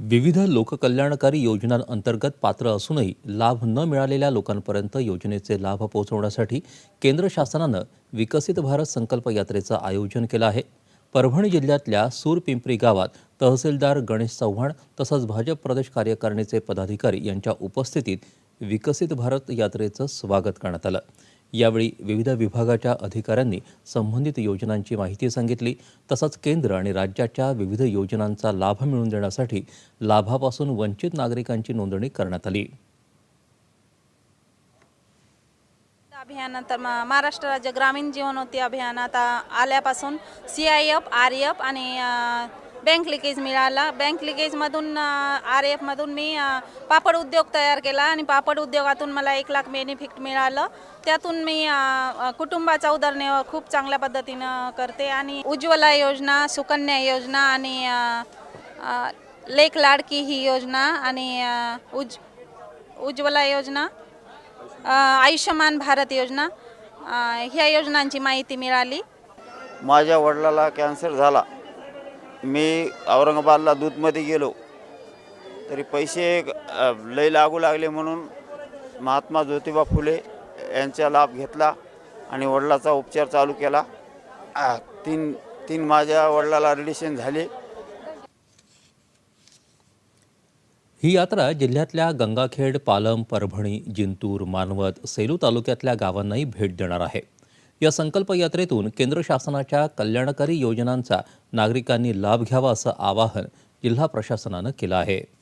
विविध लोककल्याणकारी योजनांअंतर्गत पात्र असूनही लाभ न मिळालेल्या लोकांपर्यंत योजनेचे लाभ पोहोचवण्यासाठी केंद्र शासनानं विकसित भारत संकल्प यात्रेचं आयोजन केलं आहे. परभणी जिल्ह्यातल्या सूरपिंपरी गावात तहसीलदार गणेश चव्हाण तसंच भाजप प्रदेश कार्यकारिणीचे पदाधिकारी यांच्या उपस्थितीत विकसित भारत यात्रेचं स्वागत करण्यात आलं. यावेळी विविध विभागाच्या अधिकाऱ्यांनी संबंधित योजनांची माहिती सांगितली. तसंच केंद्र आणि राज्याच्या विविध योजनांचा लाभ मिळवून देण्यासाठी लाभापासून वंचित नागरिकांची नोंदणी करण्यात आली. अभियान महाराष्ट्र राज्य ग्रामीण जीवनोन्नती अभियान आता आल्यापासून C I F R F आणि बँक लिकेज मिळाला. बँक लिकेजमधून आर एफमधून मी पापड उद्योग तयार केला आणि पापड उद्योगातून मला एक लाख बेनिफिट मिळालं. त्यातून मी कुटुंबाचा उदरनिर्वाह खूप चांगल्या पद्धतीनं करते आणि उज्ज्वला योजना सुकन्या योजना आणि लेख लाडकी ही योजना आणि उज उज्ज्वला योजना आयुष्यमान भारत योजना ह्या योजनांची माहिती मिळाली. माझ्या वडिलाला कॅन्सर झाला. मी औरंगाबादला दूधमध्ये गेलो. तरी पैसे लय लागू लागले म्हणून महात्मा ज्योतिबा फुले यांचा लाभ घेतला आणि वडिलाचा उपचार चालू केला. तीन तीन माझ्या वडिलाला रिलेशन झाले. ही यात्रा जिल्ह्यातल्या गंगाखेड पालम परभणी जिंतूर मानवत सेलू तालुक्यातल्या गावांनाही भेट देणार आहे. या संकल्प यात्रेतून केंद्र शासनाच्या कल्याणकारी योजनांचा नागरिकांनी लाभ घ्यावा असं आवाहन जिल्हा प्रशासनानं केलं आहे.